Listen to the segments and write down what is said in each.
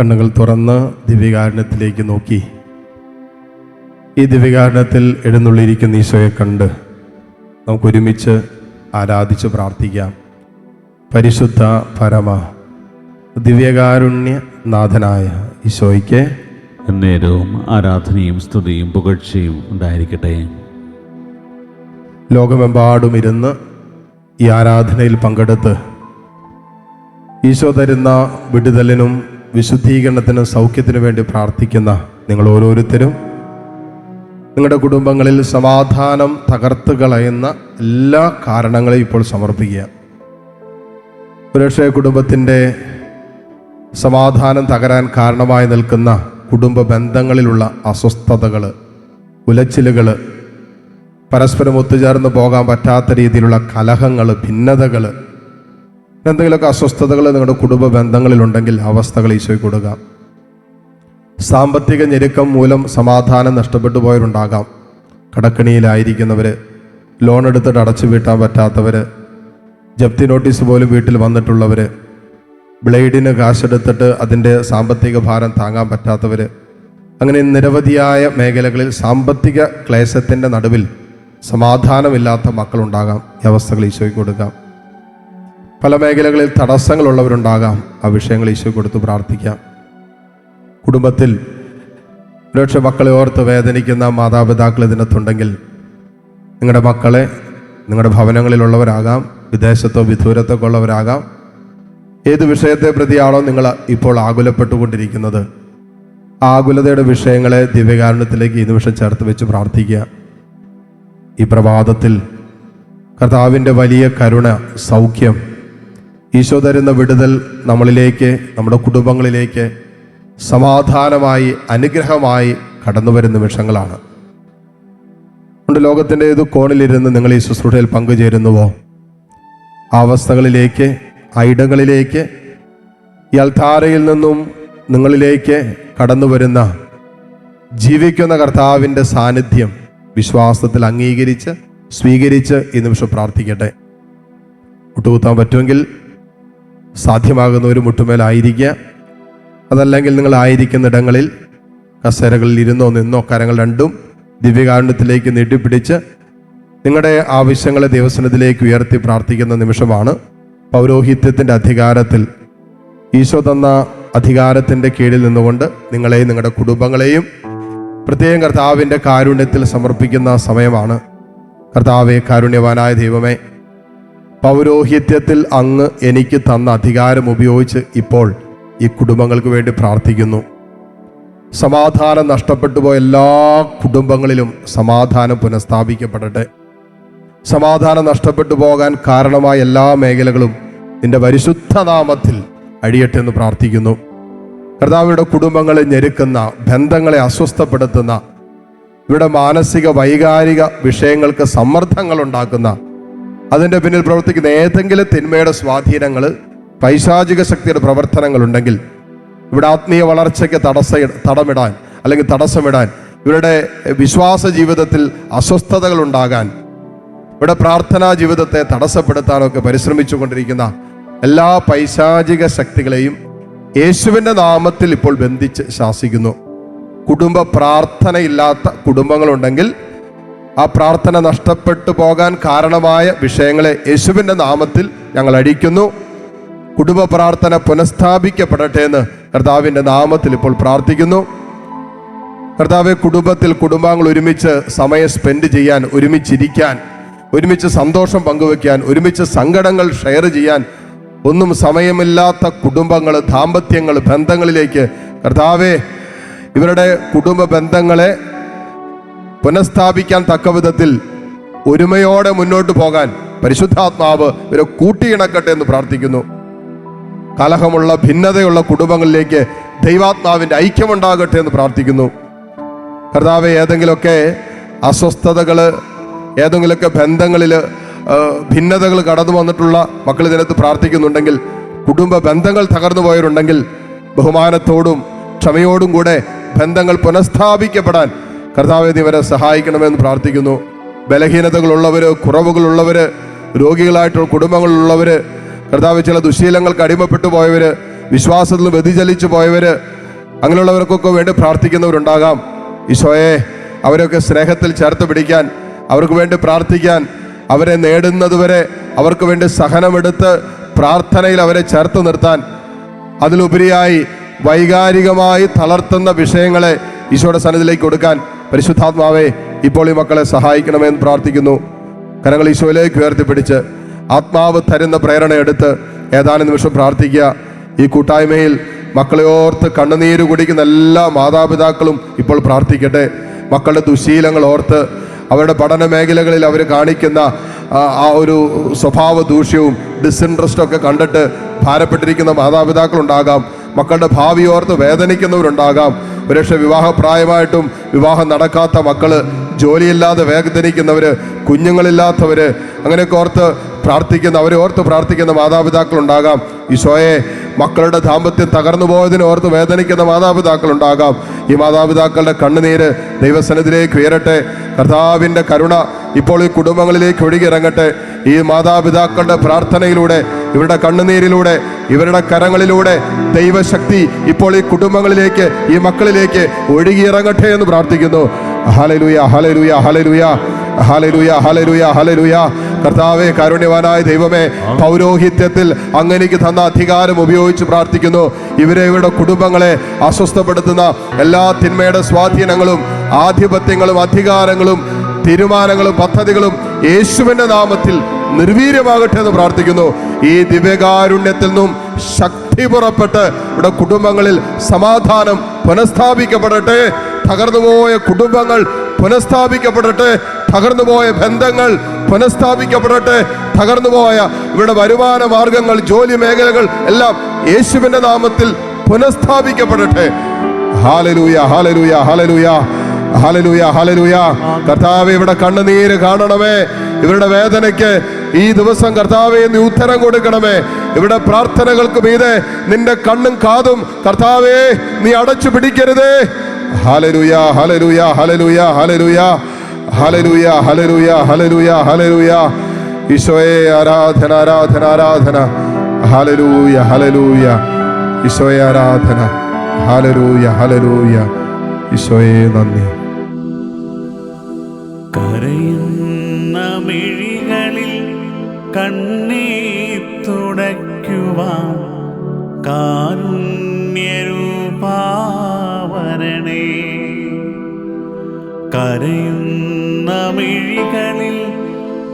കണ്ണുകൾ തുറന്ന് ദിവ്യകാരണത്തിലേക്ക് നോക്കി. ഈ ദിവ്യകാരണത്തിൽ എഴുന്നള്ളിയിരിക്കുന്ന ഈശോയെ കണ്ട് നമുക്കൊരുമിച്ച് ആരാധിച്ച് പ്രാർത്ഥിക്കാം. പരിശുദ്ധ പരമ ദിവ്യകാരുണ്യ നാഥനായ ഈശോയ്ക്ക് നേരവും ആരാധനയും സ്തുതിയും പുകഴ്ചയും ഉണ്ടായിരിക്കട്ടെ. ലോകമെമ്പാടും ഇരുന്ന് ഈ ആരാധനയിൽ പങ്കെടുത്ത് ഈശോ തരുന്ന വിടുതലിനും വിശുദ്ധീകരണത്തിനും സൗഖ്യത്തിനു വേണ്ടി പ്രാർത്ഥിക്കുന്ന നിങ്ങൾ ഓരോരുത്തരും നിങ്ങളുടെ കുടുംബങ്ങളിൽ സമാധാനം തകർത്ത് കളയുന്ന എല്ലാ കാരണങ്ങളെയും ഇപ്പോൾ സമർപ്പിക്കുക. ഒരുപക്ഷെ കുടുംബത്തിന്റെ സമാധാനം തകരാൻ കാരണമായി നിൽക്കുന്ന കുടുംബ ബന്ധങ്ങളിലുള്ള അസ്വസ്ഥതകൾ ഉലച്ചിലുകൾ പരസ്പരം ഒത്തുചേർന്ന് പോകാൻ പറ്റാത്ത രീതിയിലുള്ള കലഹങ്ങൾ ഭിന്നതകൾ എന്തെങ്കിലുമൊക്കെ അസ്വസ്ഥതകൾ നിങ്ങളുടെ കുടുംബ ബന്ധങ്ങളിലുണ്ടെങ്കിൽ അവസ്ഥകൾ ഈശോയ്ക്ക് കൊടുക്കാം. സാമ്പത്തിക ഞെരുക്കം മൂലം സമാധാനം നഷ്ടപ്പെട്ടു പോയവരുണ്ടാകാം കടക്കണിയിലായിരിക്കുന്നവർ ലോൺ എടുത്തിട്ട് അടച്ചു വീട്ടാൻ പറ്റാത്തവർ ജപ്തി നോട്ടീസ് പോലും വീട്ടിൽ വന്നിട്ടുള്ളവർ ബ്ലേഡിന് കാശെടുത്തിട്ട് അതിന്റെ സാമ്പത്തിക ഭാരം താങ്ങാൻ പറ്റാത്തവർ അങ്ങനെ നിരവധിയായ മേഖലകളിൽ സാമ്പത്തിക ക്ലേശത്തിന്റെ നടുവിൽ സമാധാനമില്ലാത്ത മക്കളുണ്ടാകാം. ഈ അവസ്ഥകൾ ഈശോയ്ക്ക് കൊടുക്കാം. പല മേഖലകളിൽ തടസ്സങ്ങളുള്ളവരുണ്ടാകാം. ആ വിഷയങ്ങൾ ഈശോ കൊടുത്ത് പ്രാർത്ഥിക്കാം. കുടുംബത്തിൽ ഒരുപക്ഷെ മക്കളെ ഓർത്ത് വേദനിക്കുന്ന മാതാപിതാക്കൾ ഇതിനകത്തുണ്ടെങ്കിൽ നിങ്ങളുടെ മക്കളെ നിങ്ങളുടെ ഭവനങ്ങളിലുള്ളവരാകാം വിദേശത്തോ വിദൂരത്തൊക്കെ ഉള്ളവരാകാം. ഏത് വിഷയത്തെ പ്രതിയാണോ നിങ്ങൾ ഇപ്പോൾ ആകുലപ്പെട്ടുകൊണ്ടിരിക്കുന്നത്. ആകുലതയുടെ വിഷയങ്ങളെ ദിവ്യകാരണത്തിലേക്ക് ഈ നിമിഷം ചേർത്ത് വെച്ച് പ്രാർത്ഥിക്കുക. ഈ പ്രഭാതത്തിൽ കർത്താവിന്റെ വലിയ കരുണ സൗഖ്യം ഈശോ തരുന്ന വിടുതൽ നമ്മളിലേക്ക് നമ്മുടെ കുടുംബങ്ങളിലേക്ക് സമാധാനമായി അനുഗ്രഹമായി കടന്നു വരുന്ന നിമിഷങ്ങളാണ്. അതുകൊണ്ട് ലോകത്തിന്റെ ഏത് കോണിലിരുന്ന് നിങ്ങൾ ഈ ശുശ്രൂഷയിൽ പങ്കുചേരുന്നുവോ? ആ അവസ്ഥകളിലേക്ക് ആ ഇടങ്ങളിലേക്ക് ഈ അൽത്താരയിൽ നിന്നും നിങ്ങളിലേക്ക് കടന്നു വരുന്ന ജീവിക്കുന്ന കർത്താവിന്റെ സാന്നിധ്യം വിശ്വാസത്തിൽ അംഗീകരിച്ച് സ്വീകരിച്ച് ഈ നിമിഷം പ്രാർത്ഥിക്കട്ടെ. ഒട്ടുകുത്താൻ പറ്റുമെങ്കിൽ സാധ്യമാകുന്ന ഒരു മുട്ടുമേലായിരിക്കുക. അതല്ലെങ്കിൽ നിങ്ങൾ ആയിരിക്കുന്ന ഇടങ്ങളിൽ കസേരകളിൽ ഇരുന്നോ നിന്നോ കരങ്ങൾ രണ്ടും ദിവ്യകാരുണ്യത്തിലേക്ക് നീട്ടിപ്പിടിച്ച് നിങ്ങളുടെ ആവശ്യങ്ങളെ ദേവസ്വനത്തിലേക്ക് ഉയർത്തി പ്രാർത്ഥിക്കുന്ന നിമിഷമാണ് പൗരോഹിത്യത്തിന്റെ അധികാരത്തിൽ. ഈശോ തന്ന അധികാരത്തിന്റെ കീഴിൽ നിന്നുകൊണ്ട് നിങ്ങളെയും നിങ്ങളുടെ കുടുംബങ്ങളെയും പ്രത്യേകം കർത്താവിന്റെ കാരുണ്യത്തിൽ സമർപ്പിക്കുന്ന സമയമാണ്. കർത്താവെ കാരുണ്യവാനായ ദൈവമേ പൗരോഹിത്യത്തിൽ അങ്ങ് എനിക്ക് തന്ന അധികാരം ഉപയോഗിച്ച് ഇപ്പോൾ ഈ കുടുംബങ്ങൾക്ക് വേണ്ടി പ്രാർത്ഥിക്കുന്നു. സമാധാനം നഷ്ടപ്പെട്ടു പോയ എല്ലാ കുടുംബങ്ങളിലും സമാധാനം പുനഃസ്ഥാപിക്കപ്പെടട്ടെ. സമാധാനം നഷ്ടപ്പെട്ടു പോകാൻ കാരണമായ എല്ലാ മേഖലകളും നിന്റെ പരിശുദ്ധ നാമത്തിൽ അഴിയട്ടെ എന്ന് പ്രാർത്ഥിക്കുന്നു. കർത്താവിയുടെ കുടുംബങ്ങളെ ഞെരുക്കുന്ന ബന്ധങ്ങളെ അസ്വസ്ഥപ്പെടുത്തുന്ന ഇവിടെ മാനസിക വൈകാരിക വിഷയങ്ങൾക്ക് സമ്മർദ്ദങ്ങൾ ഉണ്ടാക്കുന്ന അതിന്റെ പിന്നിൽ പ്രവർത്തിക്കുന്ന ഏതെങ്കിലും തിന്മയുടെ സ്വാധീനങ്ങൾ പൈശാചിക ശക്തിയുടെ പ്രവർത്തനങ്ങൾ ഉണ്ടെങ്കിൽ ഇവിടെ ആത്മീയ വളർച്ചയ്ക്ക് തടസ്സ തടമിടാൻ അല്ലെങ്കിൽ തടസ്സമിടാൻ ഇവരുടെ വിശ്വാസ ജീവിതത്തിൽ അസ്വസ്ഥതകൾ ഉണ്ടാകാൻ ഇവിടെ പ്രാർത്ഥനാ ജീവിതത്തെ തടസ്സപ്പെടുത്താനൊക്കെ പരിശ്രമിച്ചു കൊണ്ടിരിക്കുന്ന എല്ലാ പൈശാചിക ശക്തികളെയും യേശുവിന്റെ നാമത്തിൽ ഇപ്പോൾ ബന്ധിച്ച് ശാസിക്കുന്നു. കുടുംബ പ്രാർത്ഥനയില്ലാത്ത കുടുംബങ്ങളുണ്ടെങ്കിൽ ആ പ്രാർത്ഥന നഷ്ടപ്പെട്ടു പോകാൻ കാരണമായ വിഷയങ്ങളെ യേശുവിന്റെ നാമത്തിൽ ഞങ്ങൾ അടിക്കുന്നു. കുടുംബ പ്രാർത്ഥന പുനഃസ്ഥാപിക്കപ്പെടട്ടെ എന്ന് കർത്താവിന്റെ നാമത്തിൽ ഇപ്പോൾ പ്രാർത്ഥിക്കുന്നു. കർത്താവ് കുടുംബത്തിൽ കുടുംബാംഗങ്ങൾ ഒരുമിച്ച് സമയം സ്പെൻഡ് ചെയ്യാൻ ഒരുമിച്ചിരിക്കാൻ ഒരുമിച്ച് സന്തോഷം പങ്കുവെക്കാൻ ഒരുമിച്ച് സങ്കടങ്ങൾ ഷെയർ ചെയ്യാൻ ഒന്നും സമയമില്ലാത്ത കുടുംബങ്ങൾ ദാമ്പത്യങ്ങൾ ബന്ധങ്ങളിലേക്ക് കർത്താവെ ഇവരുടെ കുടുംബ ബന്ധങ്ങളെ പുനഃസ്ഥാപിക്കാൻ തക്ക വിധത്തിൽ ഒരുമയോടെ മുന്നോട്ട് പോകാൻ പരിശുദ്ധാത്മാവ് ഇവരെ കൂട്ടിയിണക്കട്ടെ എന്ന് പ്രാർത്ഥിക്കുന്നു. കലഹമുള്ള ഭിന്നതയുള്ള കുടുംബങ്ങളിലേക്ക് ദൈവാത്മാവിന്റെ ഐക്യമുണ്ടാകട്ടെ എന്ന് പ്രാർത്ഥിക്കുന്നു. കർത്താവ് ഏതെങ്കിലുമൊക്കെ അസ്വസ്ഥതകൾ ഏതെങ്കിലുമൊക്കെ ബന്ധങ്ങളിൽ ഭിന്നതകൾ കടന്നു വന്നിട്ടുള്ള മക്കൾ ഇതിനകത്ത് പ്രാർത്ഥിക്കുന്നുണ്ടെങ്കിൽ കുടുംബ ബന്ധങ്ങൾ തകർന്നു പോയവരുണ്ടെങ്കിൽ ബഹുമാനത്തോടും ക്ഷമയോടും കൂടെ ബന്ധങ്ങൾ പുനഃസ്ഥാപിക്കപ്പെടാൻ കർത്താവ് ഇവരെ സഹായിക്കണമെന്ന് പ്രാർത്ഥിക്കുന്നു. ബലഹീനതകളുള്ളവർ കുറവുകളുള്ളവർ രോഗികളായിട്ടുള്ള കുടുംബങ്ങളുള്ളവർ കർത്താവ് ചില ദുശീലങ്ങൾക്ക് അടിമപ്പെട്ടു പോയവർ വിശ്വാസത്തിൽ വ്യതിചലിച്ചു പോയവർ അങ്ങനെയുള്ളവർക്കൊക്കെ വേണ്ടി പ്രാർത്ഥിക്കുന്നവരുണ്ടാകാം. ഈശോയെ അവരൊക്കെ സ്നേഹത്തിൽ ചേർത്ത് പിടിക്കാൻ അവർക്ക് വേണ്ടി പ്രാർത്ഥിക്കാൻ അവരെ നേടുന്നതുവരെ അവർക്ക് വേണ്ടി സഹനമെടുത്ത് പ്രാർത്ഥനയിൽ അവരെ ചേർത്ത് നിർത്താൻ. അതിലുപരിയായി വൈകാരികമായി തളർത്തുന്ന വിഷയങ്ങളെ ഈശോയുടെ സന്നിധിയിലേക്ക് കൊടുക്കാൻ പരിശുദ്ധാത്മാവെ ഇപ്പോൾ ഈ മക്കളെ സഹായിക്കണമെന്ന് പ്രാർത്ഥിക്കുന്നു. കരങ്ങൾ ഈശോയിലേക്ക് ഉയർത്തിപ്പിടിച്ച് ആത്മാവ് തരുന്ന പ്രേരണ എടുത്ത് ഏതാനും നിമിഷം പ്രാർത്ഥിക്കുക. ഈ കൂട്ടായ്മയിൽ മക്കളെ ഓർത്ത് കണ്ണുനീര് കുടിക്കുന്ന എല്ലാ മാതാപിതാക്കളും ഇപ്പോൾ പ്രാർത്ഥിക്കട്ടെ. മക്കളുടെ ദുശീലങ്ങൾ ഓർത്ത് അവരുടെ പഠന മേഖലകളിൽ അവർ കാണിക്കുന്ന ആ, ഒരു സ്വഭാവ ദൂഷ്യവും ഡിസിൻട്രസ്റ്റും ഒക്കെ കണ്ടിട്ട് ഭാരപ്പെട്ടിരിക്കുന്ന മാതാപിതാക്കളുണ്ടാകാം. മക്കളുടെ ഭാവി ഓർത്ത് വേദനിക്കുന്നവരുണ്ടാകാം. ഒരുപക്ഷെ വിവാഹപ്രായമായിട്ടും വിവാഹം നടക്കാത്ത മക്കൾ ജോലിയില്ലാതെ വേദനിക്കുന്നവര് കുഞ്ഞുങ്ങളില്ലാത്തവർ അങ്ങനെയൊക്കെ ഓർത്ത് പ്രാർത്ഥിക്കുന്ന അവരെ ഓർത്ത് പ്രാർത്ഥിക്കുന്ന മാതാപിതാക്കളുണ്ടാകാം. ഈശോയെ മക്കളുടെ ദാമ്പത്യം തകർന്നു പോയതിനെ ഓർത്ത് വേദനിക്കുന്ന മാതാപിതാക്കളുണ്ടാകാം. ഈ മാതാപിതാക്കളുടെ കണ്ണുനീര് ദൈവസന്നിധിയിലേക്ക് ഉയരട്ടെ. കർത്താവിന്റെ കരുണ ഇപ്പോൾ ഈ കുടുംബങ്ങളിലേക്ക് ഒഴുകിയിറങ്ങട്ടെ. ഈ മാതാപിതാക്കളുടെ പ്രാർത്ഥനയിലൂടെ ഇവരുടെ കണ്ണുനീരിലൂടെ ഇവരുടെ കരങ്ങളിലൂടെ ദൈവശക്തി ഇപ്പോൾ ഈ കുടുംബങ്ങളിലേക്ക് ഈ മക്കളിലേക്ക് ഒഴുകിയിറങ്ങട്ടെ എന്ന് പ്രാർത്ഥിക്കുന്നു. ഹലലുയ ഹലലുയ ഹലലുയ ഹലലുയ ഹലലുയ ഹലലുയ കർത്താവെ കാരുണ്യവാനായ ദൈവമേ പൗരോഹിത്യത്തിൽ അങ്ങനെക്ക് തന്ന അധികാരം ഉപയോഗിച്ച് പ്രാർത്ഥിക്കുന്നു. ഇവരെ ഇവരുടെ കുടുംബങ്ങളെ അസ്വസ്ഥപ്പെടുത്തുന്ന എല്ലാ തിന്മയുടെ സ്വാധീനങ്ങളും ആധിപത്യങ്ങളും അധികാരങ്ങളും തീരുമാനങ്ങളും പദ്ധതികളും യേശുവിന്റെ നാമത്തിൽ നിർവീര്യമാകട്ടെ എന്ന് പ്രാർത്ഥിക്കുന്നു. ഈ ദിവ്യകാരുണ്യത്തിൽ നിന്നും ശക്തി പുറപ്പെട്ട് ഇവിടെ കുടുംബങ്ങളിൽ സമാധാനം പുനഃസ്ഥാപിക്കപ്പെടട്ടെ. തകർന്നുപോയ കുടുംബങ്ങൾ പുനഃസ്ഥാപിക്കപ്പെടട്ടെ. തകർന്നുപോയ ബന്ധങ്ങൾ പുനഃസ്ഥാപിക്കപ്പെടട്ടെ. തകർന്നുപോയ ഇവിടെ വരുമാന മാർഗങ്ങൾ ജോലി മേഖലകൾ എല്ലാം യേശുവിന്റെ നാമത്തിൽ പുനഃസ്ഥാപിക്കപ്പെടട്ടെ. Hallelujah hallelujah hallelujah. Hallelujah hallelujah. കർത്താവ് ഇവിടെ കണ്ണുനീര് കാണണമേ. ഇവരുടെ വേദനയ്ക്ക് ഈ ദിവസം കർത്താവെ നീ ഉത്തരം കൊടുക്കണമേ. ഇവിടെ പ്രാർത്ഥനകൾക്ക് മീതെ നിന്റെ കണ്ണും കാതും കർത്താവേ നീ അടച്ചു പിടിക്കരുതേ. ഹലലൂയ ഹലലൂയ ഹലലൂയ ഹലലൂയ. ഹലലൂയ ഹലലൂയ ഹലലൂയ ഹലലൂയ. ഈശോയെ ആരാധന ആരാധന ആരാധന. ഹലലൂയ ഹലലൂയ. ഈശോയെ ആരാധന. ഹലലൂയ ഹലലൂയ. ഈശോയെ നന്ദി. കണ്ണീർ തുടയ്ക്കുവാൻ കാരുണ്യരൂപാവരണേ. കരയുന്ന മിഴികളിൽ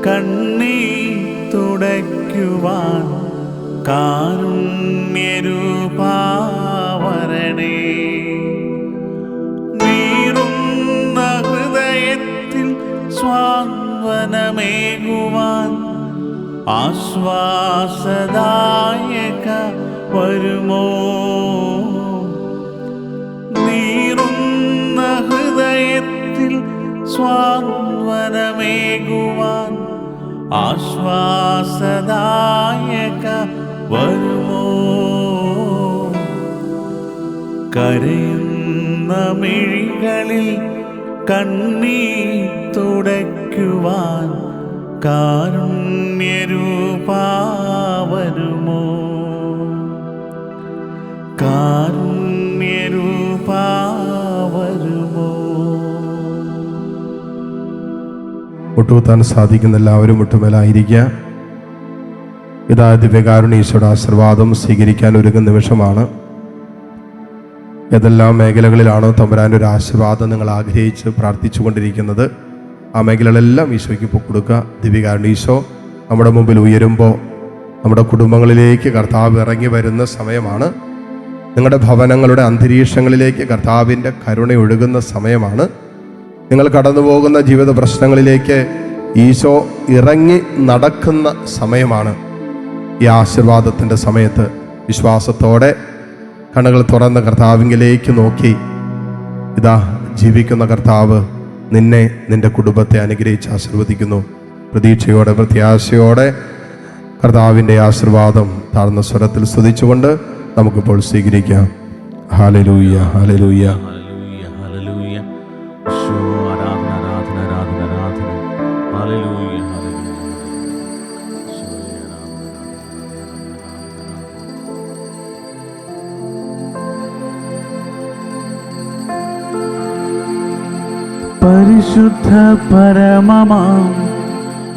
കണ്ണീ തുടയ്ക്കുവാൻ കാരുണ്യരൂപാവരണേ. നീറുന്ന ഹൃദയത്തിൽ സ്വാന്തനമേകുവാൻ ആശ്വാസദായക വരുമോ? നീറുന്ന ഹൃദയത്തിൽ സ്വാന്തനമേകുവാൻ ആശ്വാസദായക വരുമോ? കരയുന്ന മിഴികളിൽ കണ്ണീർ തുടയ്ക്കുവാൻ കാരുണ്യരൂപാവരുമോ കാരുണ്യരൂപാവരുമോ മുട്ടുകുത്താൻ സാധിക്കുന്ന എല്ലാവരും ഒട്ടുമേലായിരിക്കുക. ഇതാ ദിവ്യകാരുണ്യ ഈശോയുടെ ആശീർവാദം സ്വീകരിക്കാൻ ഒരുങ്ങുന്ന നിമിഷമാണ്. ഏതെല്ലാം മേഖലകളിലാണോ തമ്പുരാന്റെ ഒരു ആശീർവാദം നിങ്ങൾ ആഗ്രഹിച്ച് പ്രാർത്ഥിച്ചു കൊണ്ടിരിക്കുന്നത് ആ മേഖലകളെല്ലാം ഈശോയ്ക്ക് പൊക്കൊടുക്കുക കൊടുക്കുക ദിവ്യകാരുണ്യ ഈശോ നമ്മുടെ മുമ്പിൽ ഉയരുമ്പോൾ നമ്മുടെ കുടുംബങ്ങളിലേക്ക് കർത്താവ് ഇറങ്ങി വരുന്ന സമയമാണ്. നിങ്ങളുടെ ഭവനങ്ങളുടെ അന്തരീക്ഷങ്ങളിലേക്ക് കർത്താവിന്റെ കരുണ ഒഴുകുന്ന സമയമാണ്. നിങ്ങൾ കടന്നു പോകുന്ന ജീവിത പ്രശ്നങ്ങളിലേക്ക് ഈശോ ഇറങ്ങി നടക്കുന്ന സമയമാണ്. ഈ ആശീർവാദത്തിന്റെ സമയത്ത് വിശ്വാസത്തോടെ കണ്ണുകൾ തുറന്ന കർത്താവിങ്കിലേക്ക് നോക്കി ഇതാ ജീവിക്കുന്ന കർത്താവ് നിന്നെ നിന്റെ കുടുംബത്തെ അനുഗ്രഹിച്ച് ആശീർവദിക്കുന്നു. പ്രതീക്ഷയോടെ പ്രത്യാശയോടെ കർത്താവിന്റെ ആശീർവാദം താഴ്ന്ന സ്വരത്തിൽ സ്തുതിച്ചുകൊണ്ട് നമുക്കിപ്പോൾ സ്വീകരിക്കാം. ഹാലലൂയ ഹാലലൂയ പരിശുദ്ധ പരമമാം